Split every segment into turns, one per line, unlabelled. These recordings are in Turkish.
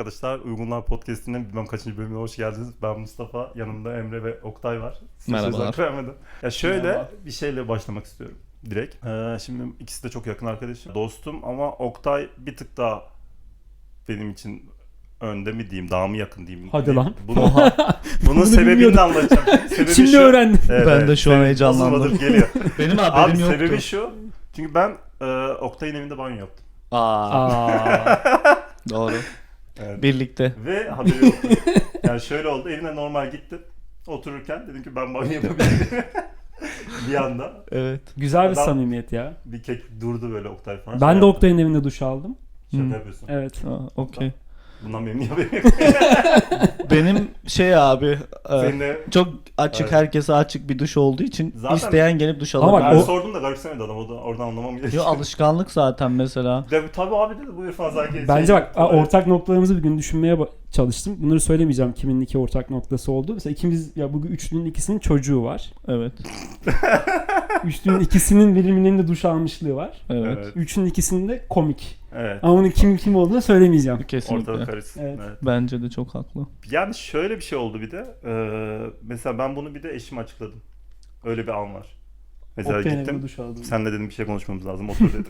arkadaşlar. Uygunlar Podcast'inin bilmem kaçıncı bölümüne hoş geldiniz. Ben Mustafa, yanımda Emre ve Oktay var. Size
Merhabalar.
vermedim. Ya şöyle
Merhaba.
bir şeyle başlamak istiyorum direkt. Ee, şimdi ikisi de çok yakın arkadaşım. Dostum ama Oktay bir tık daha benim için önde mi diyeyim, daha mı yakın diyeyim.
Hadi lan.
Bunu, bunun
Bunu
sebebini de anlatacağım. Sebebi
Şimdi
şu-
öğrendim.
Evet,
Ben de şu an heyecanlandım.
geliyor.
Benim haberim
Abi
yoktu.
sebebi şu. Çünkü ben e, Oktay'ın evinde banyo yaptım.
Aa,
Aa,
doğru.
Evet.
Birlikte.
Ve haberi yoktu. yani şöyle oldu. Evine normal gittim. Otururken dedim ki ben banyo yapabilirim. bir anda
Evet.
güzel bir
Adam-
samimiyet ya.
bir kek durdu böyle Oktay falan.
Ben
Şey
de. Oktay'ın evinde duş aldım.
Şaka
Hı.
yapıyorsun.
Evet.
Aa, Okey.
Bundan benim niye haberim yok?
Benim şey abi e,
Senin de
çok açık
Evet.
herkese açık bir duş olduğu için
Zaten-
isteyen gelip duş
Ama
alabilir.
ben
o-
sordum da garipsemedi adam. O da oradan anlamam gerekiyor.
Yo, alışkanlık zaten mesela.
De, tabii abi dedi buyur falan sanki.
Bence
şey-
bak a- ortak noktalarımızı bir gün düşünmeye ba- çalıştım. Bunları söylemeyeceğim kimin iki ortak noktası oldu. Mesela ikimiz ya bugün üçlünün ikisinin çocuğu var.
Evet.
Üçlünün ikisinin birbirinin de duş almışlığı var.
Evet.
Evet.
Üçün ikisinin de komik.
Evet.
Ama bunun kim kim olduğunu söylemeyeceğim.
Kesinlikle.
Ortalık karışsın.
Evet.
Evet.
Bence de çok haklı.
Yani şöyle bir şey oldu bir de. Ee, mesela ben bunu bir de eşime açıkladım. Öyle bir an var. Mesela
Oktay'ın
gittim.
duş aldım.
Senle dedim bir şey konuşmamız lazım. Otur dedim.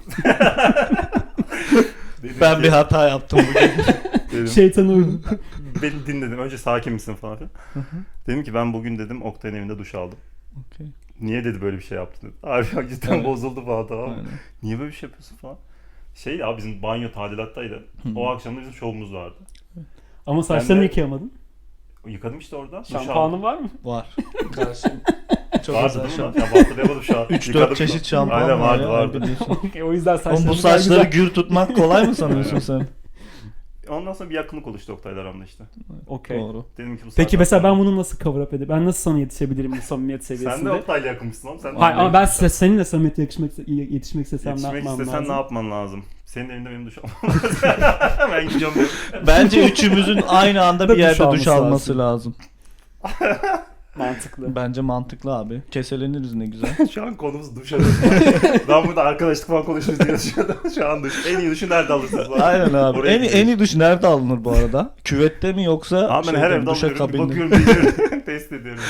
Dedim
Ben
ki-
bir hata yaptım bugün.
dedim,
Şeytana uydum.
Beni dinledim. Önce sakin misin falan filan. dedim ki ben bugün dedim Oktay'ın evinde duş aldım.
Okey.
Niye dedi böyle bir şey yaptın dedi. Abi bak cidden
Evet.
bozuldu falan tamam?
Aynen.
Niye böyle bir şey yapıyorsun falan. Şey abi bizim banyo tadilattaydı. O akşam da bizim şovumuz vardı.
Ama saçlarını
de-
yıkayamadın.
Yıkadım işte orada.
Şampuanın var mı?
Var. Karşım. Çok
Vardı değil mi? Ya hatırlayamadım şu an.
3-4
Yıkadım.
çeşit şampuan
Aynen
var
vardı
ya,
vardı.
biliyorsun.
Okey, o yüzden
Oğlum
saçlarını
bu saçları gür tutmak kolay mı sanıyorsun sen?
Ondan sonra bir yakınlık oluştu Oktay'la aramda işte.
Okey.
Doğru.
Dedim ki bu
Peki
saatten
mesela
sonra-
ben bunu nasıl cover up edeyim? Ben nasıl sana yetişebilirim bu samimiyet
Sen de
seviyesinde?
Oktay'la yakınmışsın oğlum. Sen de
Hayır ama ben size seninle samimiyet yetişmek, yetişmek istesem ne
Yetişmek
yapmam
istesen
lazım?
ne yapman lazım? Senin evinde benim duş almam lazım. ben gidiyorum.
Bence üçümüzün aynı anda bir
Duş
yerde
alması
duş alması lazım.
Mantıklı.
Bence mantıklı abi. Keseleniriz ne güzel.
Şu an konumuz duş ben burada arkadaşlık falan konuşuyoruz diye şu an, şu an duş. En iyi duşu nerede alırsınız? falan?
Aynen abi.
Oraya
En,
gidiyoruz.
en iyi duş nerede alınır bu arada? Küvette mi yoksa
Abi ben her evde alıyorum. Bir bakıyorum. Test ediyorum.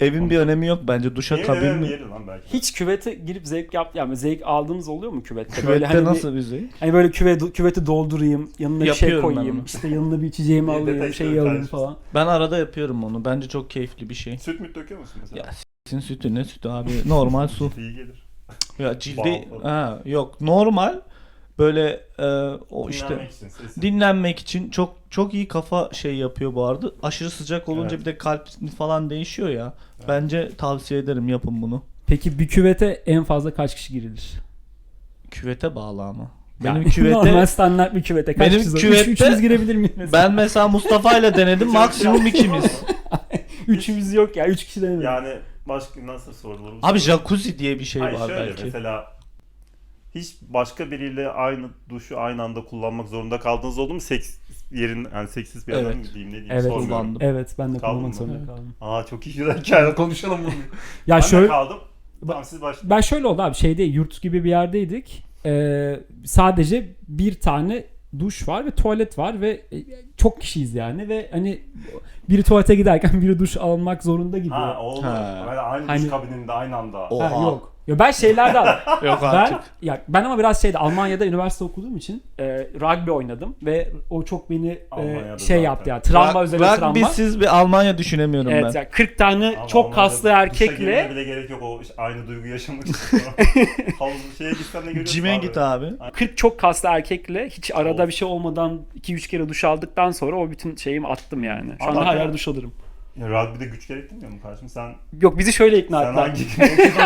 Evin bir önemi yok bence. Duşa
Niye
kabin mi?
yeri lan belki.
Hiç küvete girip zevk yap yani zevk aldığınız oluyor mu küvette?
Küvette
böyle hani
nasıl
bir,
bir şey?
hani böyle küve, küveti doldurayım, yanına bir şey
Yapıyorum ben
koyayım,
onu.
işte yanına bir içeceğimi
Bir
alayım,
söyle
alayım falan.
Ben arada yapıyorum onu. Bence çok keyifli bir şey.
Süt müt döküyor musun mesela?
Ya s**sin sütü ne sütü abi? Normal su.
İyi gelir.
Ya cildi
Bal
ha yok normal böyle e, o işte
Dinlenmek için
dinlenmek için çok çok iyi kafa şey yapıyor bu arada. Aşırı sıcak olunca
Evet.
bir de kalp falan değişiyor ya. Bence tavsiye ederim yapın bunu.
Peki bir küvete en fazla kaç kişi girilir?
Küvete bağlı ama. Benim
Yani
küvete
Normal standart bir küvete kaç
Benim
kişi?
küvette-
Üç, üçümüz girebilir miyiz mesela?
ben mesela Mustafa ile denedim maksimum ikimiz.
Üçümüz yok ya. Üç kişi denemedim.
Yani başka nasıl sorulur?
Abi jacuzzi diye bir şey
Hayır
var
şöyle
belki.
mesela hiç başka biriyle aynı duşu aynı anda kullanmak zorunda kaldığınız oldu mu? Seks yerin yani seksiz bir adam
Evet.
mı diyeyim ne diyeyim
Evet.
sormuyorum.
Kullandım.
Evet ben de
Kaldın
kullanmak
mı?
zorunda
Evet.
kaldım.
Aa çok iyi güzel hikaye konuşalım bunu.
Ya
ben
şöyle
de kaldım. Tamam siz başlayın.
ben şöyle oldu abi şeyde yurt gibi bir yerdeydik. Ee, sadece bir tane duş var ve tuvalet var ve e, çok kişiyiz yani ve hani biri tuvalete giderken biri duş almak zorunda gidiyor.
Ha olur.
Ha.
Yani aynı
Hani-
duş kabininde aynı anda.
Ha,
Oha.
yok. Ya ben şeylerden
Yok
ben
artık.
ya ben ama biraz şeyde Almanya'da üniversite okuduğum için e, rugby oynadım ve o çok beni e,
Almanya'da
şey
zaten.
yaptı yani travma
Ra-
üzerine travma.
Rugby'siz bir Almanya düşünemiyorum
Evet
ben.
yani 40 tane
Ama
çok
Almanya'da
kaslı
duşa
erkekle
bile gerek yok o işte aynı duygu yaşamak için. Şeye gitsen ne görüyorsun
Cime git abi.
40 çok kaslı erkekle hiç arada bir şey olmadan 2-3 kere duş aldıktan sonra o bütün şeyimi attım yani. Şu anda her
ya-
yer duş alırım.
Ya, rugby'de güç gerektirmiyor mu kardeşim? Sen,
Yok bizi şöyle ikna
sen
ettiler.
hangi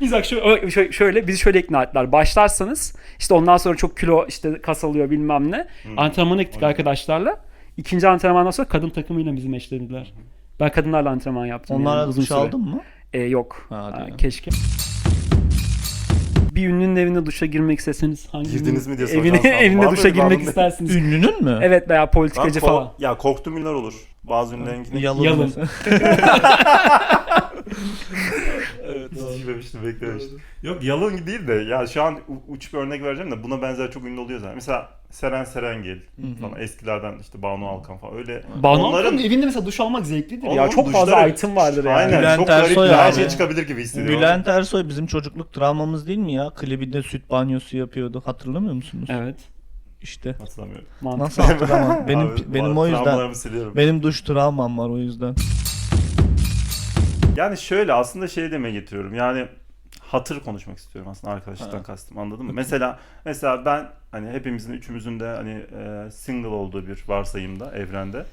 Biz bak şöyle, şöyle- şöyle bizi şöyle ikna ettiler. Başlarsanız işte ondan sonra çok kilo işte kas alıyor bilmem ne. Antrenmana gittik
Öyle.
arkadaşlarla. İkinci antrenmandan sonra kadın takımıyla bizi meşlediler. Ben kadınlarla antrenman yaptım.
Onlarla
yani uzun
duş
süre.
aldın mı?
E, yok.
Ha, hadi ya.
keşke. Bir ünlünün evine duşa girmek isteseniz hangi
Girdiniz mi diye soracağım
evine, evine
mı
duşa
öyle bir
girmek
anın?
istersiniz?
Ünlünün mü?
Evet veya
Ben
politikacı
kork-
falan.
Ya korktuğum ünlüler olur. Bazı ünlülerinkini
Yalın.
Yalın.
mesela.
Hiç. Yok yalın değil de ya şu an u- uç bir örnek vereceğim de buna benzer çok ünlü oluyor zaten. Mesela Seren Serengil falan eskilerden işte Banu Alkan falan öyle.
Banu
Onların-
Alkan'ın evinde mesela duş almak zevklidir ya. Çok fazla
duşları-
item vardır yani.
Aynen
Bülent
çok garip
Ersoy
her
abi.
şey çıkabilir gibi hissediyorum.
Bülent Ersoy bizim çocukluk travmamız değil mi ya? Klibinde süt banyosu yapıyordu. Hatırlamıyor musunuz?
Evet.
İşte.
Hatırlamıyorum.
Mantıklı.
Nasıl hatırlamam? benim
Abi,
benim o yüzden
travmalarımı siliyorum.
benim duş travmam var o yüzden.
Yani şöyle aslında şey demeye getiriyorum. Yani hatır konuşmak istiyorum aslında arkadaşlıktan
Ha.
kastım anladın mı? Mesela mesela ben hani hepimizin üçümüzün de hani e, single olduğu bir varsayımda evrende.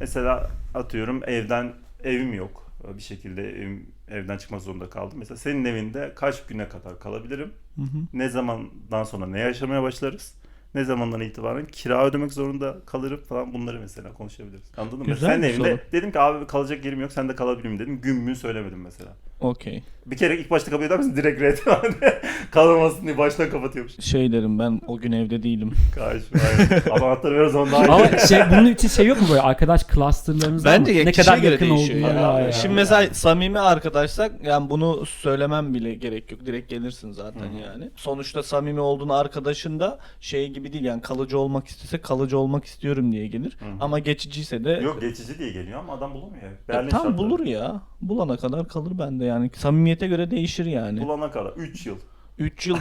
Mesela atıyorum evden evim yok. Bir şekilde evim, evden çıkmak zorunda kaldım. Mesela senin evinde kaç güne kadar kalabilirim?
Hı hı.
Ne zamandan sonra ne yaşamaya başlarız? Ne zamandan itibaren kira ödemek zorunda kalırım falan bunları mesela konuşabiliriz. Anladın mı?
Güzel
Sen evinde dedim ki abi kalacak yerim yok sen de kalabilirim dedim. Gün mü söylemedim mesela.
Okey.
Bir kere ilk başta kabul eder misin? Direkt red Kalamasın diye baştan kapatıyormuş.
Şey derim ben o gün evde değilim.
Karşı. aynen. Ama anahtarı ver o zaman daha iyi.
Ama şey bunun için şey yok mu böyle arkadaş mı?
Bence
ne
kişiye
kadar
göre
yakın
değişiyor. yani.
bağlı ya.
Şimdi mesela samimi arkadaşsak yani bunu söylemem bile gerek yok. Direkt gelirsin zaten yani. Sonuçta samimi olduğun arkadaşın da şey gibi değil yani kalıcı olmak istese kalıcı olmak istiyorum diye gelir. Ama geçiciyse de
Yok geçici diye geliyor ama adam bulamıyor.
Ya
Berlin
tam
şartları.
bulur ya. Bulana kadar kalır bende yani. Samimiyete göre değişir yani.
Bulana kadar. 3 yıl.
3 yıl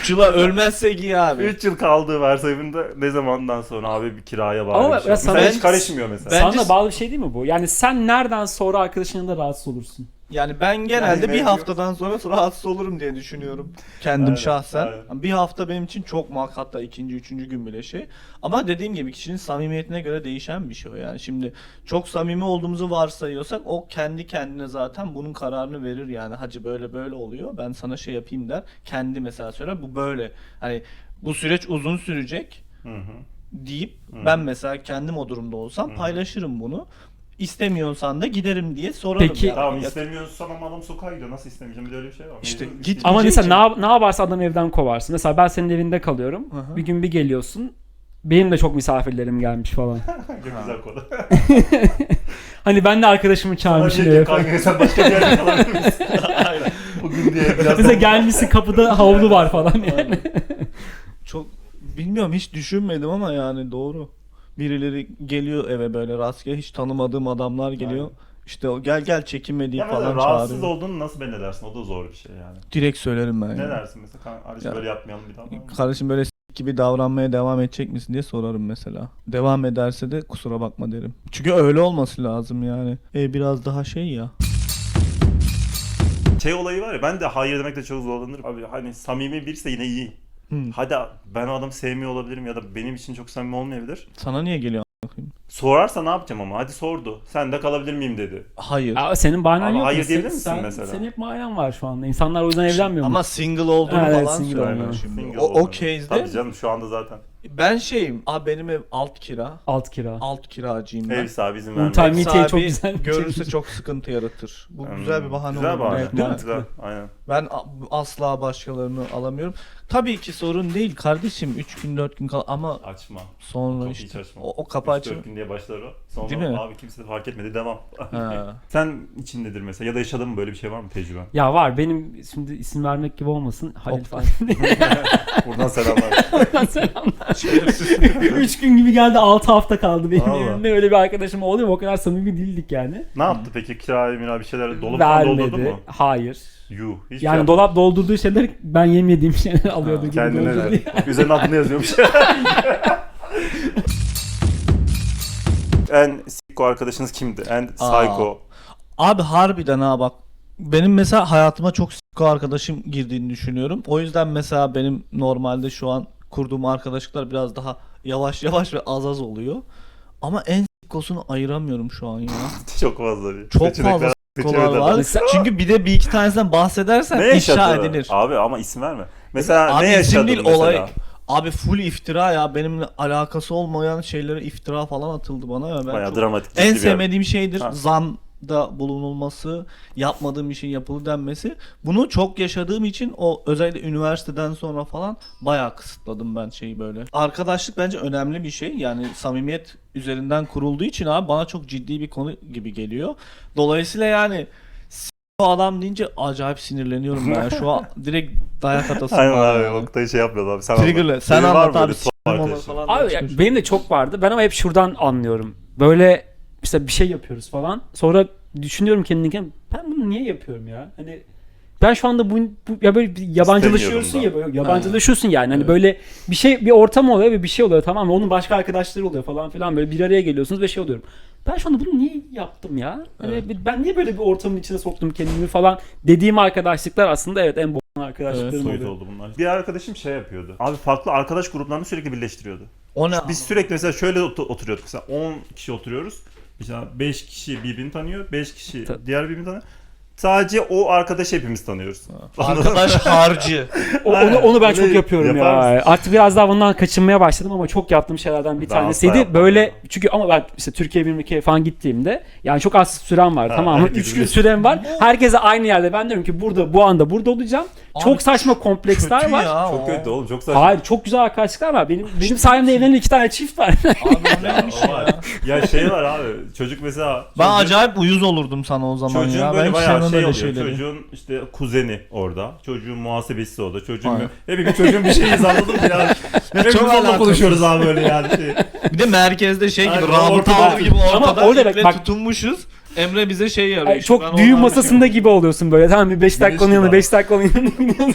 3 yıla ölmezsek iyi abi.
3 yıl kaldığı varsayımında ne zamandan sonra abi bir kiraya bağlı
Ama
bir şey.
ya
Mesela
sana-
hiç karışmıyor mesela.
Ben- Bence-
Sana bağlı bir şey değil mi bu? Yani sen nereden sonra arkadaşın yanında rahatsız olursun?
Yani ben genelde bir haftadan sonra rahatsız olurum diye düşünüyorum. Kendim
Aynen,
şahsen.
aynen.
Bir hafta benim için çok muhakkak hatta ikinci, üçüncü gün bile şey. Ama dediğim gibi kişinin samimiyetine göre değişen bir şey o yani. Şimdi çok samimi olduğumuzu varsayıyorsak o kendi kendine zaten bunun kararını verir yani. Hacı böyle böyle oluyor. Ben sana şey yapayım der. Kendi mesela söyler bu böyle. Hani bu süreç uzun sürecek
Hı hı.
deyip ben mesela kendim o durumda olsam paylaşırım bunu. İstemiyorsan da giderim diye sorarım.
Peki-
yani.
Tamam
Ya-
istemiyorsan ama adam sokağa gidiyor. Nasıl istemeyeceğim? Bir de öyle bir şey var.
İşte git-.
Ama
Diyecek
mesela ne, yap- ne yaparsa adam evden kovarsın. Mesela ben senin evinde kalıyorum.
Hı hı.
Bir gün bir geliyorsun. Benim de çok misafirlerim gelmiş falan.
Çok güzel konu.
Hani ben de arkadaşımı çağırmışım
Şey,
eve falan.
kanka sen başka bir yerde misin? Aynen. Bugün diye biraz
Bize gelmişsin kapıda havlu var falan yani.
Çok bilmiyorum hiç düşünmedim ama yani doğru. Birileri geliyor eve böyle rastgele hiç tanımadığım adamlar geliyor.
Aynen.
İşte o gel gel çekinme deyip
Ya mesela
falan
rahatsız
çağırıyor.
olduğunu nasıl belli edersin? O da zor bir şey yani.
Direkt söylerim ben.
Ne
yani.
dersin mesela? Kan- Kardeşim
Ya.
böyle yapmayalım bir daha. falan.
Kardeşim böyle s- gibi davranmaya devam edecek misin diye sorarım mesela. Devam ederse de kusura bakma derim. Çünkü öyle olması lazım yani. E biraz daha şey ya.
Şey olayı var ya ben de hayır demekte çok zorlanırım. Abi hani samimi birisi yine iyi. Hadi ben o adamı sevmiyor olabilirim ya da benim için çok samimi olmayabilir.
Sana niye geliyor? a**ayım?
Sorarsa ne yapacağım ama? Hadi sordu. Sen de kalabilir miyim dedi.
Hayır.
Aa, senin bahanen
Ama
yok.
hayır
mu?
diyebilir
Sen-
misin
sen-
mesela?
Senin hep bahanen var şu anda. İnsanlar o yüzden evlenmiyor mu?
Ama single olduğunu
evet,
falan
single
söylüyor
olduğunu.
şimdi.
Single
O, o
olduğunu.
case'de
Tabii canım şu anda zaten.
ben şeyim. Abi benim ev alt kira.
Alt kira.
Alt kiracıyım ben.
Ev sahibi izin vermiyor.
Mete'ye
Ev
çok
sahibi
güzel bir
görürse çok sıkıntı yaratır. Bu
Hmm,
güzel bir bahane
Güzel
olur.
bahane.
Evet,
Değil mi?
mantıklı.
Güzel. Aynen.
Ben a- asla başkalarını alamıyorum. Tabii ki sorun değil kardeşim 3 gün 4 gün kal ama
Açma.
sonra
Kapıyı hiç
işte
açma.
o, o kapı
Üç,
açın.
dört gün diye başlar o. Sonra
Değil mi?
abi kimse de fark etmedi devam.
Ha.
Sen içindedir mesela ya da yaşadın mı böyle bir şey var mı tecrüben?
Ya var benim şimdi isim vermek gibi olmasın. Halil
Oktay.
falan.
Buradan selamlar.
Oradan selamlar. 3 gün gibi geldi 6 hafta kaldı benim
Allah.
evimde. Öyle bir arkadaşım oluyor? O kadar samimi değildik yani.
ne yaptı peki kiraya mira bir şeyler dolap falan doldurdu mu?
Hayır.
Yuh. Hiç
Yani
şey
dolap doldurduğu şeyler ben yemediğim şeyler alıyordu gibi
Kendine ver. Üzerine adını yazıyormuş. en sicko arkadaşınız kimdi? En psycho.
Abi harbiden ha bak. Benim mesela hayatıma çok sıkı arkadaşım girdiğini düşünüyorum. O yüzden mesela benim normalde şu an kurduğum arkadaşlıklar biraz daha yavaş yavaş ve az az oluyor. Ama en sıkkosunu ayıramıyorum şu an ya.
Çok fazla bir.
Çok
seçenekler-
fazla
seçenekler-
var.
Mesela-
Çünkü bir de bir iki tanesinden bahsedersen
Ne
ifşa
yaşadı?
edilir.
Abi ama isim verme. Mesela
Abi
ne
isim
yaşadın
değil,
mesela?
olay- Abi full iftira ya. Benimle alakası olmayan şeylere iftira falan atıldı bana ya. Ben
Bayağı
çok-
dramatik. ciddi
En
bir-
sevmediğim şeydir
Ha.
Zanda bulunulması, yapmadığım işin yapılı denmesi. Bunu çok yaşadığım için o özellikle üniversiteden sonra falan bayağı kısıtladım ben şeyi böyle. Arkadaşlık bence önemli bir şey. Yani samimiyet üzerinden kurulduğu için abi bana çok ciddi bir konu gibi geliyor. Dolayısıyla yani şu adam deyince acayip sinirleniyorum ben. Şu an direkt dayak atasım
Aynen
var.
abi.
yani.
Oktay şey yapmıyordu abi. Sen
Trigger'lı. Sen
var
anlat
mı
abi.
böyle
s**tim onu
arkadaşın?
falan.
Abi ya, benim de çok vardı. Ben ama hep şuradan anlıyorum. Böyle işte bir şey yapıyoruz falan. Sonra düşünüyorum kendimden ben bunu niye yapıyorum ya? Hani ben şu anda bu, bu ya böyle bir yabancılaşıyorsun ya böyle yabancılaşıyorsun yani. Hani böyle bir şey bir ortam oluyor ve bir şey oluyor tamam mı? Onun başka arkadaşları oluyor falan filan böyle bir araya geliyorsunuz ve şey oluyorum. Ben şu anda bunu niye yaptım ya? Hani ben niye böyle bir ortamın içine soktum kendimi falan dediğim arkadaşlıklar aslında evet en boktan arkadaşlıklarım oluyor.
oldu bunlar. Bir arkadaşım şey yapıyordu. Abi farklı arkadaş gruplarını sürekli birleştiriyordu.
O ne?
Biz sürekli mesela şöyle ot- oturuyorduk. Mesela 10 kişi oturuyoruz. Mesela 5 kişi birbirini tanıyor. 5 kişi
Ta-
diğer birbirini tanıyor. Sadece o arkadaşı hepimiz tanıyoruz.
Arkadaş harcı.
O- onu, onu ben çok yapıyorum
yapar
ya.
mısın?
Artık biraz daha bundan kaçınmaya başladım ama çok yaptığım şeylerden bir
asla
tanesiydi. Böyle
ya.
çünkü ama ben işte Türkiye bir ülkeye falan gittiğimde yani çok az sürem var
Ha,
tamam mı?
herkes
3 gün
bilir.
sürem var. Herkese aynı yerde. Ben diyorum ki burada bu anda burada olacağım.
Abi
çok saçma kompleksler var.
ya.
Çok kötü oğlum çok saçma.
Hayır çok güzel arkadaşlıklar var. Benim benim sayemde evlenen iki tane çift var.
Abi o
Ya,
ya?
ya şey var abi çocuk mesela
Ben
çocuğun-
acayip uyuz olurdum sana o zaman
Çocuğun
ya.
böyle
Ben hiç
bayağı
sevmem
şey
öyle
oluyor.
şeyleri.
Çocuğun işte kuzeni orada. Çocuğun muhasebecisi orada. Çocuğun
Aynen.
hepimiz çocuğun bir şeyiz anladın mı ya? Hepimiz
çok
onunla konuşuyoruz abi böyle yani. Şey.
Bir de merkezde şey gibi
Aynen,
rabıta
ortada.
gibi
Ama
ortada
orada
iple
bak-
tutunmuşuz. Emre bize şey yarıyor. İşte,
çok düğün masasında gibi oluyorsun böyle. Tamam bir 5 dakika onun
gibi
yanına
abi.
5 dakika onun yanına.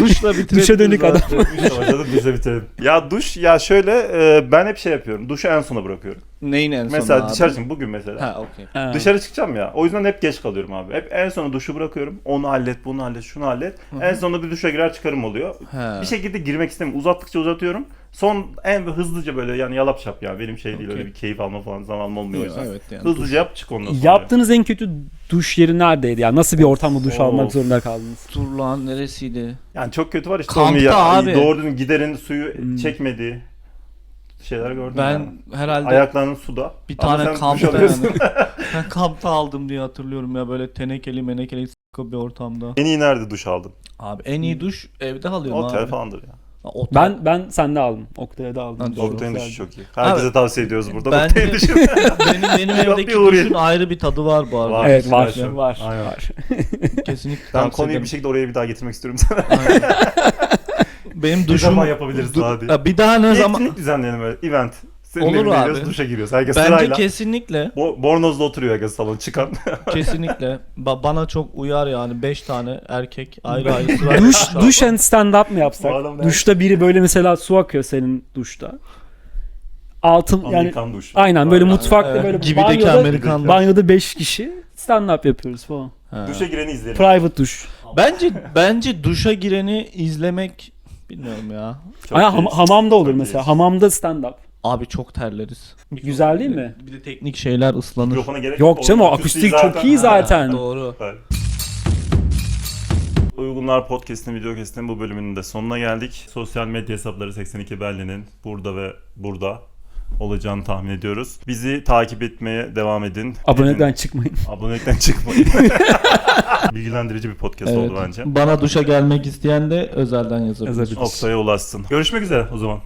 Duşla bitirebiliriz
Duşa dönük
zaten.
adam.
Başladık biz de bitirelim. Ya duş ya şöyle e, ben hep şey yapıyorum. Duşu en sona bırakıyorum.
Neyin en
Mesela
abi?
dışarı çıkayım bugün mesela.
Ha okey.
Ha.
Dışarı çıkacağım ya. O yüzden hep geç kalıyorum abi. Hep en sona duşu bırakıyorum. Onu hallet, bunu hallet, şunu hallet. En sonunda bir duşa girer çıkarım oluyor.
Ha.
Bir şekilde girmek istemiyorum. Uzattıkça uzatıyorum. Son en hızlıca böyle yani yalap şap ya. Benim şey değil öyle bir keyif alma falan zamanım olmuyor. yüzden.
Evet yani.
Hızlıca yap çık ondan sonra.
Yaptığınız en kötü duş yeri neredeydi ya? Nasıl bir ortamda duş
Of.
almak zorunda kaldınız?
Dur lan neresiydi?
Yani çok kötü var işte.
Kampta
ya,
abi.
Doğru düzgün giderin suyu
Hmm.
çekmediği şeyler gördüm.
Ben
yani.
herhalde
Ayaklarının suda.
bir tane
duş
kampta yani. ben kampta aldım diye hatırlıyorum ya böyle tenekeli menekeli bir ortamda.
En iyi nerede duş aldın?
Abi en iyi duş evde alıyorum
Otel
abi.
falandır ya.
Otel.
Ben ben sende aldım. Oktay'a da aldım.
Ha.
Oktay'ın duşu çok iyi. Herkese tavsiye ediyoruz burada.
Ben-
Oktay'ın duşu.
benim benim evdeki duşun ayrı bir tadı var bu arada.
Var.
Evet var.
Var.
Var.
Aynen.
var.
Kesinlikle.
Ben konuyu
ederim.
bir şekilde oraya bir daha getirmek istiyorum sana.
Benim
Ne
duşum
zaman yapabiliriz
Du-
hadi.
Ya bir daha ne zaman
etkinlik düzenleyelim böyle. Event. Senin
Olur
evine
abi.
duşa giriyoruz. Herkes
bence
sırayla.
kesinlikle
Bo- Bornoz'da oturuyor herkes salon çıkan.
kesinlikle Ba- bana çok uyar yani 5 tane erkek ayrı ayrı sırayla
duş duş and stand up mı yapsak?
Bu adam ne?
Duşta biri böyle mesela su akıyor senin duşta. Altın yani
Amerikan duş.
aynen böyle mutfakta
Evet,
böyle
gibideki
banyoda,
Amerikan
banyoda 5 kişi stand up yapıyoruz falan.
Ha.
Duşa gireni izleyelim.
Private duş.
Bence bence duşa gireni izlemek bilmiyorum ya.
Çok
Aynen ham-
keyifli.
hamamda olur
Çok
mesela.
keyifli.
Hamamda stand up.
Abi çok terleriz.
Güzel değil mi?
Bir de teknik şeyler ıslanır.
Mikrofona gerek
Yok canım o akustik çok iyi
Ha,
zaten.
Doğru.
Evet. Uygunlar Podcast'in video kesitinin bu bölümünün de sonuna geldik. Sosyal medya hesapları 82 Berlin'in burada ve burada olacağını tahmin ediyoruz. Bizi takip etmeye devam edin.
Abonelikten çıkmayın.
Abonelikten çıkmayın. Bilgilendirici bir podcast
Evet.
oldu bence.
Bana duşa gelmek isteyen de özelden yazabilir.
Yazabilir.
Oktay'a ulaşsın. Görüşmek üzere o zaman.